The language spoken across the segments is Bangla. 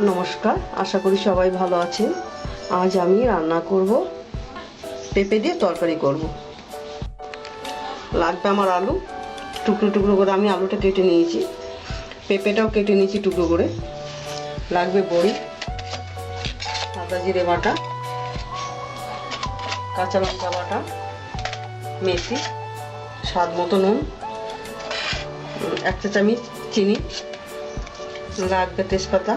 নমস্কার, আশা করি সবাই ভালো আছেন। আজ আমি রান্না করব, পেঁপে দিয়ে তরকারি করব। লাগবে আমার আলু, টুকরো টুকরো করে আমি আলুটা কেটে নিয়েছি। পেঁপেটাও কেটে নিয়েছি টুকরো করে। লাগবে বড়ি আদা জিরে বাটা, কাঁচা লঙ্কা বাটা, মেথি, স্বাদ মতো নুন এক চা চামচ চিনি, লাগবে তেজপাতা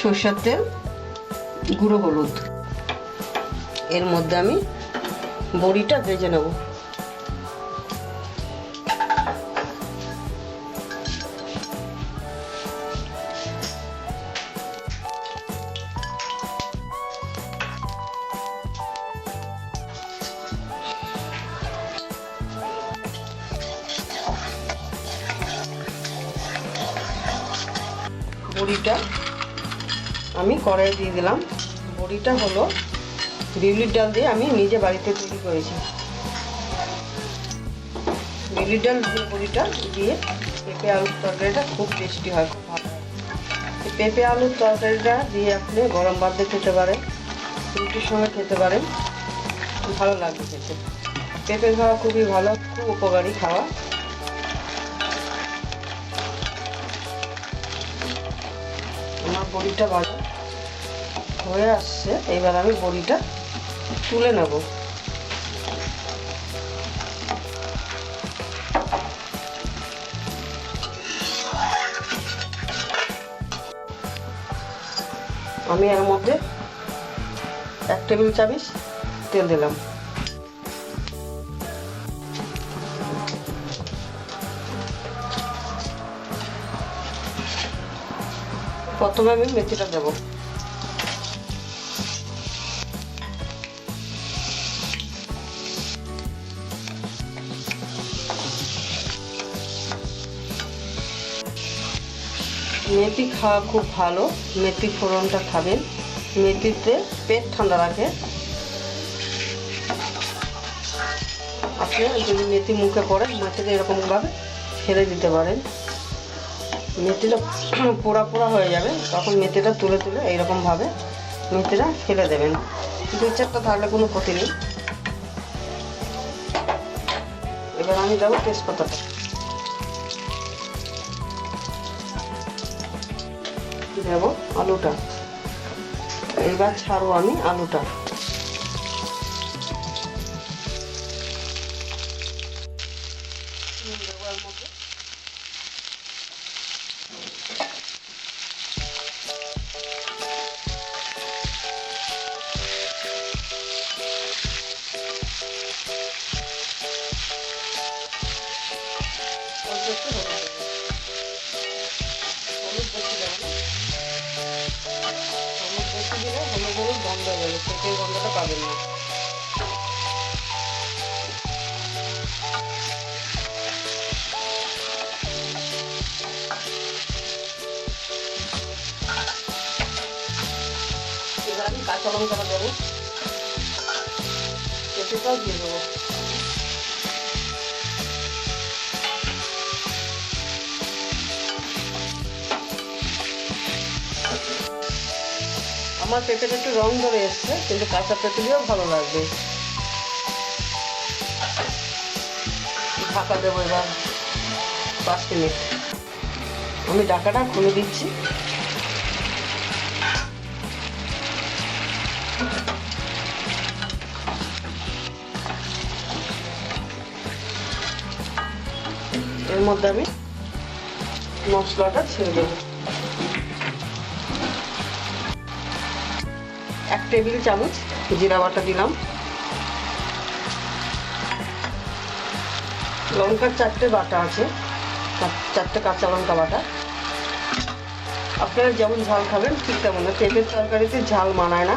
সর্ষের তেল গুঁড়ো হলুদ। এর মধ্যে আমি বড়িটা ভেজে নেব। বড়িটা আমি কড়াই দিয়ে দিলাম। বড়িটা হলো বিউলির ডাল দিয়ে আমি নিজে বাড়িতে তৈরি করেছি। বিউলির ডাল দিয়ে বড়িটা দিয়ে পেঁপে আলুর তরকারিটা খুব টেস্টি হয়, খুব ভালো পেঁপে আলুর তরকারিটা দিয়ে আপনি গরম ভাত দিয়ে খেতে পারেন, রুটির সঙ্গে খেতে পারেন ভালো লাগবে খেতে। পেঁপে খাওয়া খুবই ভালো, খুব উপকারী খাওয়া। আমার বড়িটা ভাজা হয়ে আসছে, এবার আমি বড়িটা তুলে নেব। আমি এর মধ্যে এক টেবিল চামচ তেল দিলাম। প্রথমে আমি মেথিটা দেবো। মেথি খাওয়া খুব ভালো। মেথি ফোড়নটা খাবেন। মেথিতে পেট ঠান্ডা রাখে। আপনি যদি মেথি মুখে পড়ে মেথিটা এরকমভাবে ফেলে দিতে পারেন। মেথিটা পোড়া পোড়া হয়ে যাবে। তখন মেথিটা তুলে তুলে এইরকমভাবে মেথিটা ফেলে দেবেন। দু চারটা থাকলে কোনো ক্ষতি নেই। এবার আমি দেবো তেজপাতাটা। দেব আলুটা। এবার ছাড়বো আমি আলুটা। দেবো এর যাবে পেঁপের গন্ধটা পাবেন না এবার আমি কাঁচা লঙ্কাটা দেবো পেঁপেটাও দিয়ে দেবো আমার পেঁপেটা একটু রং ধরে এসছে, কিন্তু কাঁচা পেঁপে দিয়েও ভালো লাগবে। ঢাকা দেবো এবার, পাঁচ মিনিট। আমি ঢাকাটা খুলে দিচ্ছি। এর মধ্যে আমি মশলাটা ছেড়ে দেবো। এক টেবিল চামচ জিরা বাটা দিলাম। লঙ্কার চারটে বাটা আছে চারটে কাঁচা লঙ্কা বাটা। আপনারা যেমন ঝাল খাবেন, ঠিক তেমন না। পেঁপের তরকারিতে ঝাল মানায় না।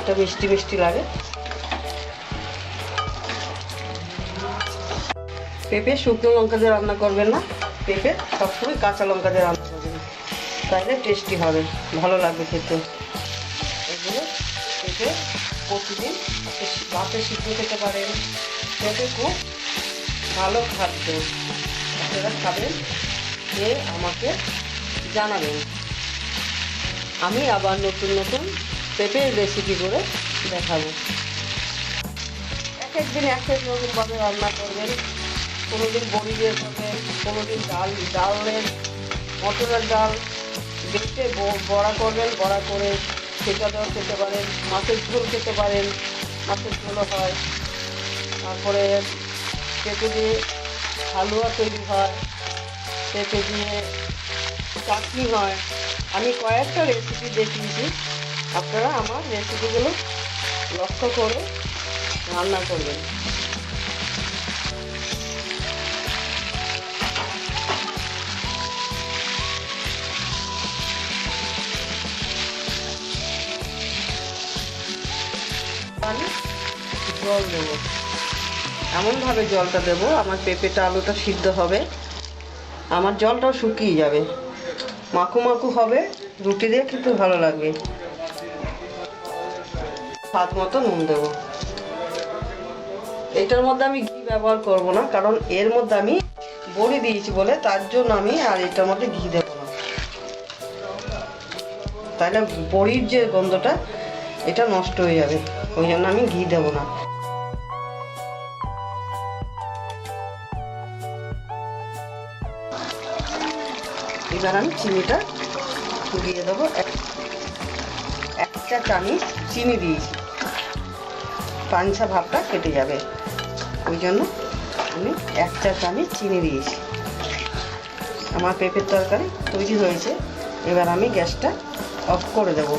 এটা মিষ্টি মিষ্টি লাগে। পেঁপে শুকনো লঙ্কা দিয়ে রান্না করবেন না। পেঁপে সবসময় কাঁচা লঙ্কা দিয়ে রান্না করবেন। তাহলে টেস্টি হবে, ভালো লাগবে খেতে। পেঁপে প্রতিদিন ভাতে সিদ্ধ খেতে পারেন। পেঁপে খুব ভালো খাদ্য আপনারা খাবেন খেয়ে আমাকে জানাবেন। আমি আবার নতুন নতুন পেঁপের রেসিপি করে দেখাবো। এক একদিন এক এক রকমভাবে রান্না করবেন। কোনো দিন বড়ি দিয়ে করবেন কোনো দিন ডাল ডালের মটরের ডাল বেটে বড়া করবেন, বড়া করে সেটা দেওয়া খেতে পারেন, মাছের ঝোল খেতে পারেন, মাছের ঝোলও হয়। তারপরে পেঁপে দিয়ে হালুয়া তৈরি হয়, পেঁপে দিয়ে চাটনি হয়। আমি কয়েকটা রেসিপি দেখিয়েছি, আপনারা আমার রেসিপিগুলো লক্ষ্য করে রান্না করবেন। জল দেবো। এমনভাবে জলটা দেবো, আমার পেঁপেটা, আলুটা সিদ্ধ হবে। আমার জলটাও শুকিয়ে যাবে। মাখু মাখু হবে, রুটি দিয়ে কিন্তু ভালো লাগবে। স্বাদ মতো নুন দেবো। এটার মধ্যে আমি ঘি ব্যবহার করব না, কারণ এর মধ্যে আমি বড়ি দিয়েছি বলে, তার জন্য আমি আর এটার মধ্যে ঘি দেবো না। তাহলে বড়ির যে গন্ধটা, এটা নষ্ট হয়ে যাবে। ওই জন্য আমি ঘি দেবো না। এবার আমি চিনিটা দিয়ে দেবো। এক- একটা চামচ চিনি দিয়েছি। পাঞ্চা ভাবটা কেটে যাবে। ওই জন্য আমি একটা চামচ চিনি দিয়েছি। আমার পেঁপের তরকারি তৈরি হয়েছে। এবার আমি গ্যাসটা অফ করে দেবো।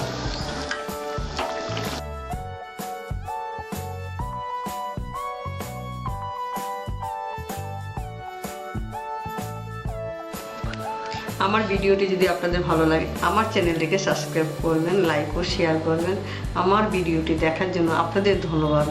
আমার ভিডিওটি যদি আপনাদের ভালো লাগে, আমার চ্যানেলটিকে সাবস্ক্রাইব করবেন লাইক ও শেয়ার করবেন। আমার ভিডিওটি দেখার জন্য আপনাদের ধন্যবাদ।